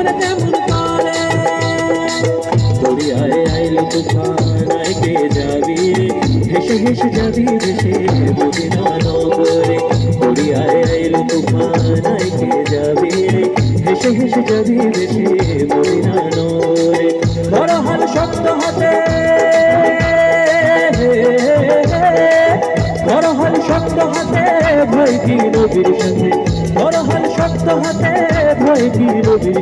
কেমন কেমন করে? দরিয়ায় আইলো তুফান আইকে যাবি হেসে হেসে যাবি ভেসে মদিনা নগরে। দরিয়ায় আইলো তুফান আইকে যাবি হেসে হেসে যাবি ভেসে মদিনা নগরে। বড় হল হাতে। বড় হল হাতে ভয় কি নবীর সাথে। বড় হল শক্ত হাতে। ভয় কি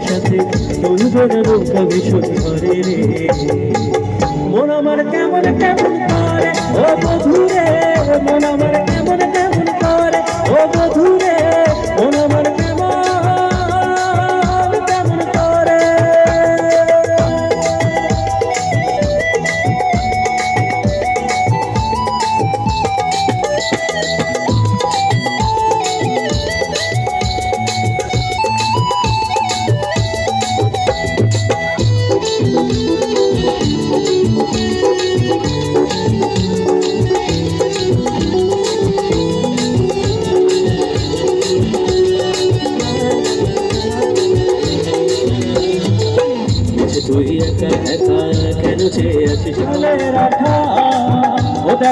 সাথে চলবে না নৌকা ভীষণ করে রে। মন আমার কেমন কেমন করে? ও বধুরে মন আমার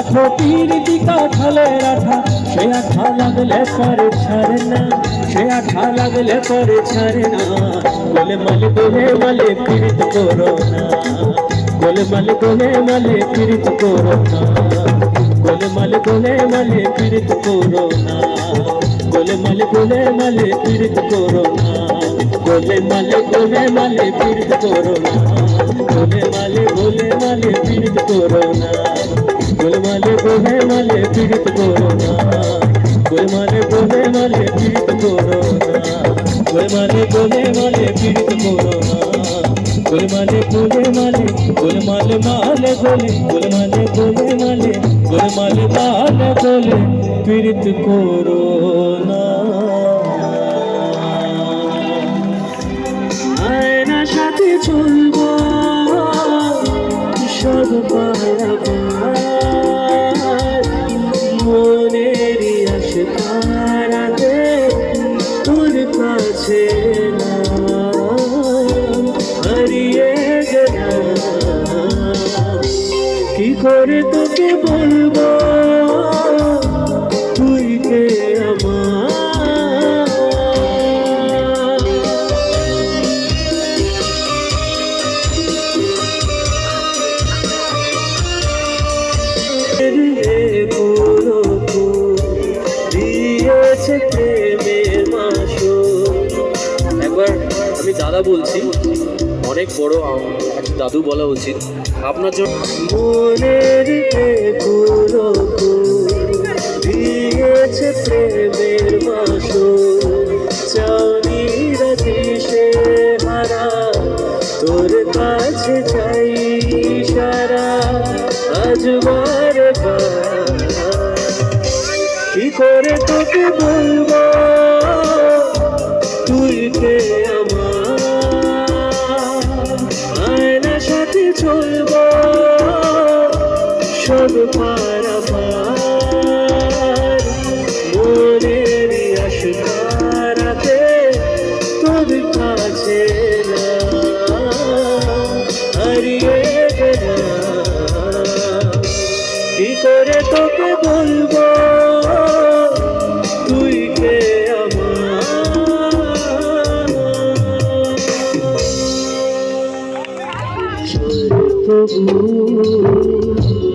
দেখো পীরিতি কাঠালের আঠা সে আঠা লাগলে পরে ছাড়ে না সে আঠা লাগলে পরে ছাড়ে না বলে মালে বলে মালে পীড়িত করো না বলে মালে বলে মালে পীড়িত করো না বলে মালে বলে মালে পীড়িত করো না বলে মালে বলে মালে পীড়িত করো না বলে মালে বলে মালে পীড়িত করো বলে মালে বলে মালে পীড়িত করো বলে মালে বলে মালে পীড়িত করো না। বলে মালে বলে মালে পীড়িত করো না। গোলমালে মালে পীড়িত করো না। গোলমালে মালে গোলমালে মালে গোলে, গোলমালে গোলমালে গোলমালে মালে গোলে পীড়িত করো। দাদা বলছি। অনেক বড় দাদু বলা উচিত। আপনার জন্য প্রেমের তোর কাছে চাই করে তোকে বলব? তুই কে চলবো সব পারাপার তবু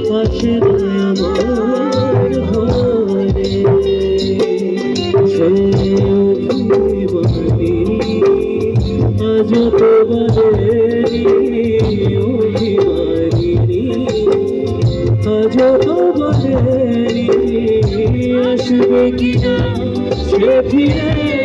পাশে আমার ঘরে বলি আজ তো বাদেরি আসবে কিনা সে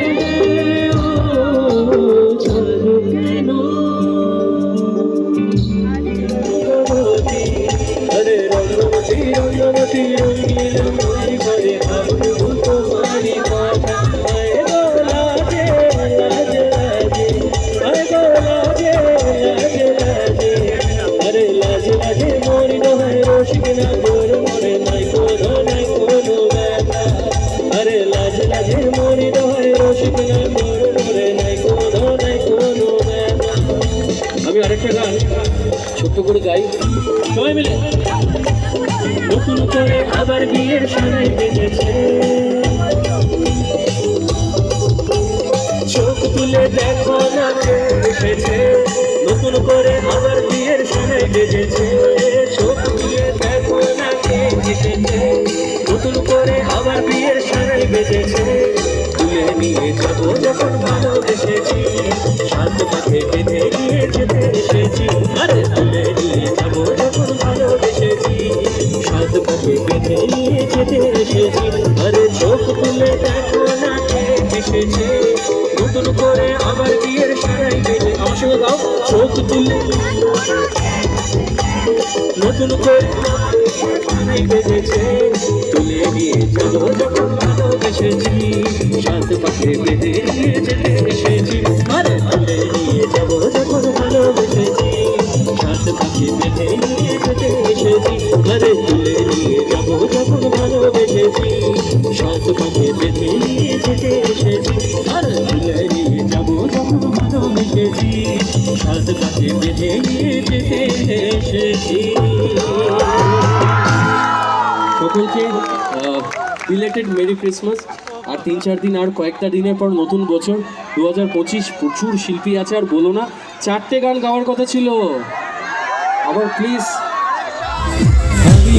চোখ তুলে দেখো না কে এসেছে? নতুন করে আবার বিয়ের সানাই বেজেছে। চোখ তুলে দেখো না কে এসেছে? নতুন করে আবার বিয়ের সানাই বেজেছে। তুলে নিয়ে যাব যখন ভালোবেসেছি। শান্ত পাখে বেঁধে নতুন করে তুলে নিয়ে যখন ভালোবেসেছি সাত পাখে বেঁধে যেতে এসেছি। নিয়ে যাব যখন ভালোবেসেছি সাত পাখে বেঁধে নিয়ে যেতে এসেছি। তুলে নিয়ে যাব যখন ভালোবেসেছি সাত পাখে রিলেটেড মেরি ক্রিসমাস আর তিন, চার দিন আর কয়েকটা দিনের পর নতুন বছর। দু হাজার পঁচিশ প্রচুর শিল্পী আছে, আর বলো না, চারটে গান গাওয়ার কথা ছিল। আবার প্লিজ আমি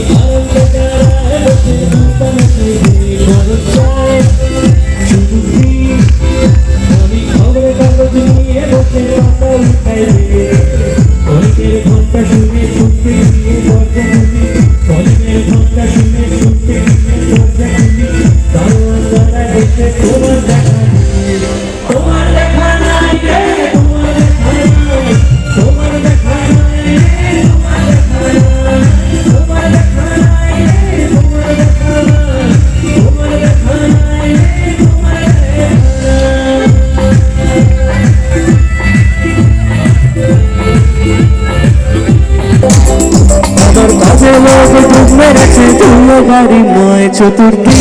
ডুব মেরেছে তুলো বাড়ি নয় চতুর্থী।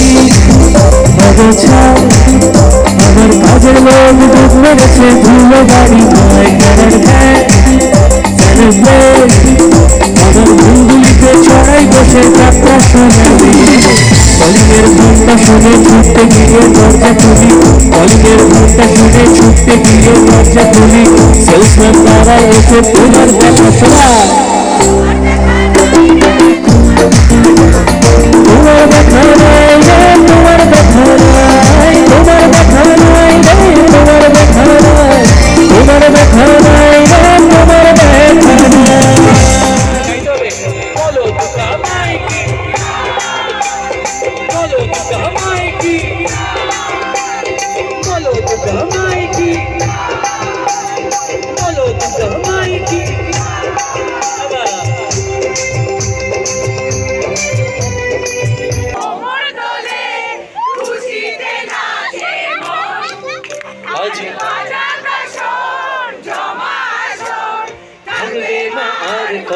অগোছা আমার কাজের লোক ডুব মেরেছে ধুলো বাড়ি নয় ক্যারেট ব্যাগ ক্যারেট ব্যাগ আমার ভুলগুলিতে চড়াই বসে যাত্রা শোনাবি কলিংয়ের ঘণ্টা শুনে ছুটতে গিয়ে দরজা খুলি। কলিংয়ের ঘণ্টা শুনে ছুটতে গিয়ে দরজা খুলি। সেলসম্যান তারা এসে তোমার দেখা শোনা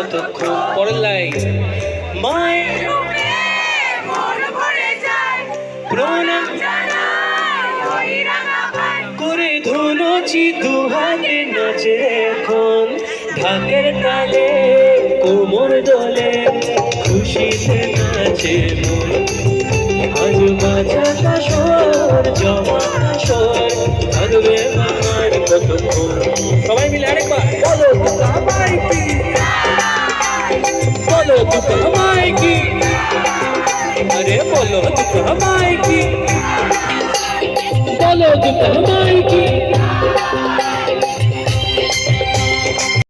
আর পরের লাইন করে ধুনুচি দুহাতে নাচে এখন। ঢাকের তালে কোমর দোলে খুশিতে নাচে মন। আজ বাজাটা সোর জমা সোর থাকবে বলো দুকা মাই কি বলো দুকা মাই কি